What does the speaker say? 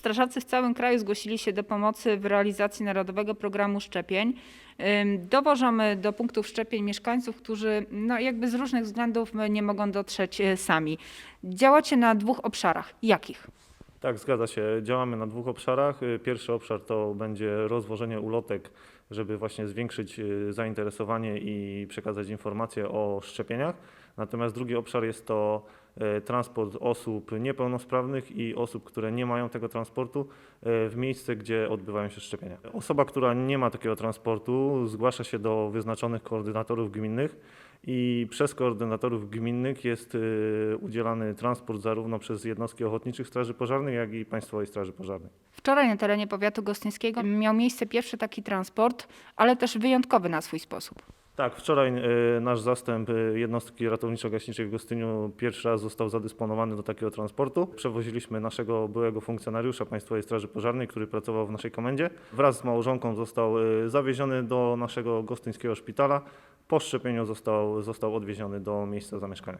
strażacy w całym kraju zgłosili się do pomocy w realizacji Narodowego Programu Szczepień. Dowożamy do punktów szczepień mieszkańców, którzy no, jakby z różnych względów y, nie mogą dotrzeć y, sami. Działacie na dwóch obszarach. Jakich? Tak, zgadza się. Działamy na dwóch obszarach. Y, Pierwszy obszar to będzie rozwożenie ulotek, żeby właśnie zwiększyć zainteresowanie i przekazać informacje o szczepieniach. Natomiast drugi obszar jest to transport osób niepełnosprawnych i osób, które nie mają tego transportu y, w miejsce, gdzie odbywają się szczepienia. Osoba, która nie ma takiego transportu, zgłasza się do wyznaczonych koordynatorów gminnych i przez koordynatorów gminnych jest y, udzielany transport zarówno przez jednostki ochotniczych straży pożarnych, jak i Państwowej Straży Pożarnej. Wczoraj na terenie powiatu gostyńskiego miał miejsce pierwszy taki transport, ale też wyjątkowy na swój sposób. Tak, wczoraj y, nasz zastęp y, jednostki ratowniczo-gaśniczej w Gostyniu pierwszy raz został zadysponowany do takiego transportu. Przewoziliśmy naszego byłego funkcjonariusza Państwowej Straży Pożarnej, który pracował w naszej komendzie. Wraz z małżonką został y, zawieziony do naszego gostyńskiego szpitala. Po szczepieniu został, został odwieziony do miejsca zamieszkania.